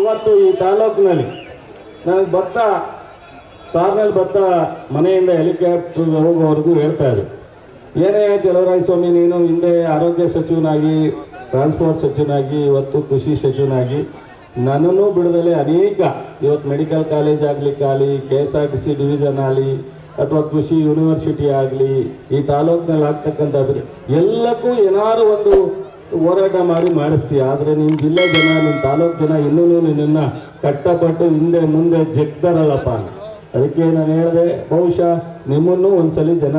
ಇವತ್ತು ಈ ತಾಲೂಕಿನಲ್ಲಿ ನನಗೆ ಭತ್ತ ಕಾರ್ನಲ್ಲಿ ಭತ್ತ ಮನೆಯಿಂದ ಹೆಲಿಕಾಪ್ಟರ್ ಹೋಗೋವರೆಗೂ ಹೇಳ್ತಾ ಇದ್ರು. ಏನೇ ಚಲವರಾಯ ಸ್ವಾಮಿ, ನೀನು ಹಿಂದೆ ಆರೋಗ್ಯ ಸಚಿವನಾಗಿ ಟ್ರಾನ್ಸ್ಪೋರ್ಟ್ ಸಚಿವನಾಗಿ, ಇವತ್ತು ಕೃಷಿ ಸಚಿವನಾಗಿ, ನನ್ನನ್ನು ಬಿಡದಲೆ ಅನೇಕ, ಇವತ್ತು ಮೆಡಿಕಲ್ ಕಾಲೇಜ್ ಆಗಲಿ K S R T C division ಆಗಲಿ, ಅಥವಾ ಕೃಷಿ ಯೂನಿವರ್ಸಿಟಿ ಆಗಲಿ, ಈ ತಾಲೂಕಿನಲ್ಲಿ ಆಗ್ತಕ್ಕಂಥ ಎಲ್ಲಕ್ಕೂ ಏನಾದ್ರು ಒಂದು ಹೋರಾಟ ಮಾಡಿ ಮಾಡಿಸ್ತೀಯ, ಆದರೆ ನಿಮ್ಮ ಜಿಲ್ಲೆ ಜನ ನಿಮ್ಮ ತಾಲೂಕು ಜನ ಇನ್ನೂ ನಿನ್ನನ್ನು ಕಟ್ಟಪಟ್ಟು ಹಿಂದೆ ಮುಂದೆ ಜಗ್ತಾರಲ್ಲಪ್ಪ ಅದಕ್ಕೆ ನಾನು ಹೇಳಿದೆ, ಬಹುಶಃ ನಿಮ್ಮನ್ನು ಒಂದ್ಸಲಿ ಜನ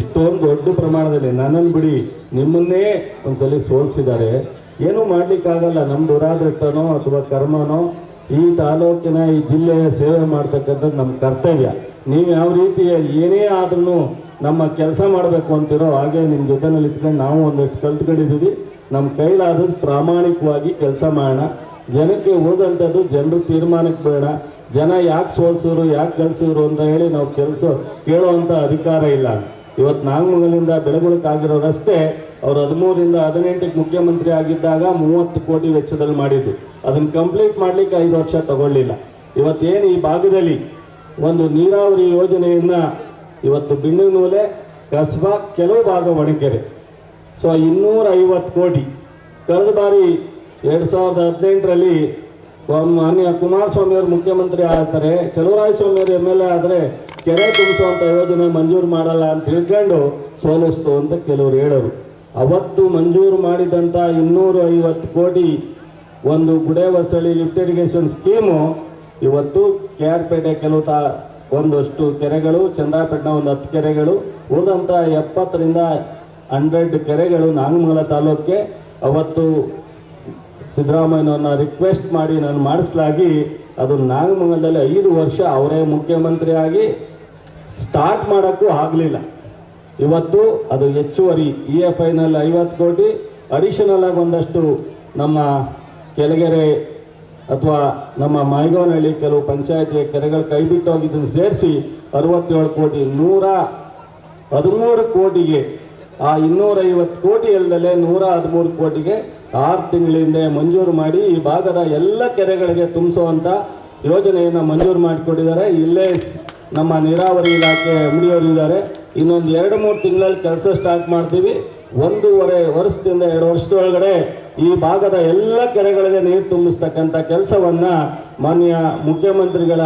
ಇಷ್ಟೊಂದು ದೊಡ್ಡ ಪ್ರಮಾಣದಲ್ಲಿ ನನ್ನನ್ನು ಬಿಡಿ, ನಿಮ್ಮನ್ನೇ ಒಂದ್ಸಲಿ ಸೋಲಿಸಿದ್ದಾರೆ. ಏನೂ ಮಾಡಲಿಕ್ಕಾಗಲ್ಲ ನಮ್ಮ ದುರಾದೃಷ್ಟನೋ ಅಥವಾ ಕರ್ಮನೋ, ಈ ತಾಲೂಕಿನ, ಈ ಜಿಲ್ಲೆಯ ಸೇವೆ ಮಾಡ್ತಕ್ಕಂಥದ್ದು ನಮ್ಮ ಕರ್ತವ್ಯ. ನೀವು ಯಾವ ರೀತಿಯ ಏನೇ ಆದ್ರೂ ನಮ್ಮ ಕೆಲಸ ಮಾಡಬೇಕು ಅಂತಿರೋ ಹಾಗೆ ನಿಮ್ಮ ಜೊತೆನಲ್ಲಿ ಇಟ್ಕೊಂಡು ನಾವು ಒಂದಷ್ಟು ಕಲ್ತ್ಕೊಂಡಿದ್ದೀವಿ. ನಮ್ಮ ಕೈಲಾದದ್ದು ಪ್ರಾಮಾಣಿಕವಾಗಿ ಕೆಲಸ ಮಾಡೋಣ. ಜನಕ್ಕೆ ಹೋದಂಥದ್ದು ಜನರು ತೀರ್ಮಾನಕ್ಕೆ ಬೇಡ. ಜನ ಯಾಕೆ ಸೋಲ್ಸಿದ್ರು, ಯಾಕೆ ಕಲಿಸಿದ್ರು ಅಂತ ಹೇಳಿ ನಾವು ಕೆಲಸ ಕೇಳುವಂಥ ಅಧಿಕಾರ ಇಲ್ಲ. ಇವತ್ತು ನಾಗಮಂಗಲಿಂದ ರಸ್ತೆ ಅವ್ರು ಹದಿಮೂರಿಂದ ಹದಿನೆಂಟಕ್ಕೆ ಮುಖ್ಯಮಂತ್ರಿ ಆಗಿದ್ದಾಗ ಮೂವತ್ತು ಕೋಟಿ ವೆಚ್ಚದಲ್ಲಿ ಮಾಡಿದ್ದು. ಅದನ್ನು ಕಂಪ್ಲೀಟ್ ಮಾಡಲಿಕ್ಕೆ ಐದು ವರ್ಷ ತಗೊಳ್ಳಿಲ್ಲ. ಇವತ್ತೇನು ಈ ಭಾಗದಲ್ಲಿ ಒಂದು ನೀರಾವರಿ ಯೋಜನೆಯನ್ನು ಇವತ್ತು ಬಿಣ್ಣನೂಲೆ ಕಸ್ಬಾ ಕೆಲವು ಭಾಗ ಒಣಕೆರೆ ಸೊ ಇನ್ನೂರ ಐವತ್ತು ಕೋಟಿ. ಕಳೆದ ಬಾರಿ ಎರಡು ಸಾವಿರದ ಹದಿನೆಂಟರಲ್ಲಿ ಮಾನ್ಯ ಕುಮಾರಸ್ವಾಮಿಯವರು ಮುಖ್ಯಮಂತ್ರಿ ಆಗ್ತಾರೆ ಚಲುವರಾಯ ಸ್ವಾಮಿ ಅವರು ಎಂ ಎಲ್ ಎ ಆದರೆ ಕೆರೆ ತುಂಬಿಸುವಂಥ ಯೋಜನೆ ಮಂಜೂರು ಮಾಡಲ್ಲ ಅಂತ ತಿಳ್ಕೊಂಡು ಸೋಲಿಸ್ತು ಅಂತ ಕೆಲವರು ಹೇಳೋರು. ಅವತ್ತು ಮಂಜೂರು ಮಾಡಿದಂಥ ಇನ್ನೂರ ಐವತ್ತು ಕೋಟಿ ಒಂದು ಗುಡೆ ವಸಳಿ ಲಿಫ್ಟ್ ಇರಿಗೇಷನ್ ಸ್ಕೀಮು ಇವತ್ತು ಕೆ ಆರ್ ಪೇಟೆ ಕೆಲವು ತಾ ಒಂದಷ್ಟು ಕೆರೆಗಳು ಚಂದ್ರಾಪೇಟ್ನ ಒಂದು ಹತ್ತು ಕೆರೆಗಳು ಉಳಿದಂಥ ಎಪ್ಪತ್ತರಿಂದ ಹಂಡ್ರೆಡ್ ಕೆರೆಗಳು ನಾಗಮಂಗಲ ತಾಲೂಕಿಗೆ ಅವತ್ತು ಸಿದ್ದರಾಮಯ್ಯನವ್ರನ್ನ ರಿಕ್ವೆಸ್ಟ್ ಮಾಡಿ ನಾನು ಮಾಡಿಸ್ಲಾಗಿ ಅದು ನಾಗಮಂಗಲದಲ್ಲಿ ಐದು ವರ್ಷ ಅವರೇ ಮುಖ್ಯಮಂತ್ರಿಯಾಗಿ ಸ್ಟಾರ್ಟ್ ಮಾಡೋಕ್ಕೂ ಆಗಲಿಲ್ಲ. ಇವತ್ತು ಅದು ಹೆಚ್ಚುವರಿ ಇ ಎಫ್ ಐನಲ್ಲಿ ಐವತ್ತು ಕೋಟಿ ಅಡಿಷನಲ್ ಆಗಿ ಒಂದಷ್ಟು ನಮ್ಮ ಕೆಳಗೆರೆ ಅಥವಾ ನಮ್ಮ ಮಾಯಗೋನಹಳ್ಳಿ ಕೆಲವು ಪಂಚಾಯತಿ ಕೆರೆಗಳು ಕೈಬಿಟ್ಟು ಹೋಗಿದ್ದನ್ನು ಸೇರಿಸಿ ಅರವತ್ತೇಳು ಕೋಟಿ, ನೂರ ಹದಿಮೂರು ಕೋಟಿಗೆ, ಆ ಇನ್ನೂರೈವತ್ತು ಕೋಟಿ ಅಲ್ಲದೆ ನೂರ ಹದಿಮೂರು ಕೋಟಿಗೆ ಆರು ತಿಂಗಳಿಂದ ಮಂಜೂರು ಮಾಡಿ ಈ ಭಾಗದ ಎಲ್ಲ ಕೆರೆಗಳಿಗೆ ತುಂಬಿಸುವಂಥ ಯೋಜನೆಯನ್ನು ಮಂಜೂರು ಮಾಡಿಕೊಟ್ಟಿದ್ದಾರೆ. ಇಲ್ಲೇ ನಮ್ಮ ನೀರಾವರಿ ಇಲಾಖೆ ಅಂಗಡಿಯವರು ಇದ್ದಾರೆ. ಇನ್ನೊಂದು ಎರಡು ಮೂರು ತಿಂಗಳಲ್ಲಿ ಕೆಲಸ ಸ್ಟಾರ್ಟ್ ಮಾಡ್ತೀವಿ. ಒಂದೂವರೆ ವರ್ಷದಿಂದ ಎರಡು ವರ್ಷದೊಳಗಡೆ ಈ ಭಾಗದ ಎಲ್ಲ ಕೆರೆಗಳಿಗೆ ನೀರು ತುಂಬಿಸ್ತಕ್ಕಂಥ ಕೆಲಸವನ್ನು ಮಾನ್ಯ ಮುಖ್ಯಮಂತ್ರಿಗಳ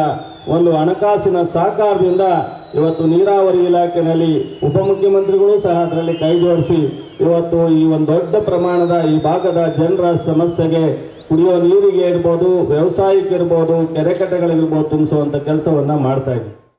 ಒಂದು ಹಣಕಾಸಿನ ಸಹಕಾರದಿಂದ ಇವತ್ತು ನೀರಾವರಿ ಇಲಾಖೆಯಲ್ಲಿ ಉಪಮುಖ್ಯಮಂತ್ರಿಗಳು ಸಹ ಅದರಲ್ಲಿ ಕೈ ಜೋಡಿಸಿ ಇವತ್ತು ಈ ಒಂದು ದೊಡ್ಡ ಪ್ರಮಾಣದ ಈ ಭಾಗದ ಜನರ ಸಮಸ್ಯೆಗೆ ಕುಡಿಯೋ ನೀರಿಗೆ ಇರ್ಬೋದು ವ್ಯವಸಾಯಕ್ಕಿರ್ಬೋದು ಇರ್ಬೋದು, ಕೆರೆ ಕಟ್ಟೆಗಳಿಗಿರ್ಬೋದು ತುಂಬಿಸುವಂಥ ಕೆಲಸವನ್ನು ಮಾಡ್ತಾ ಇದ್ದೀವಿ.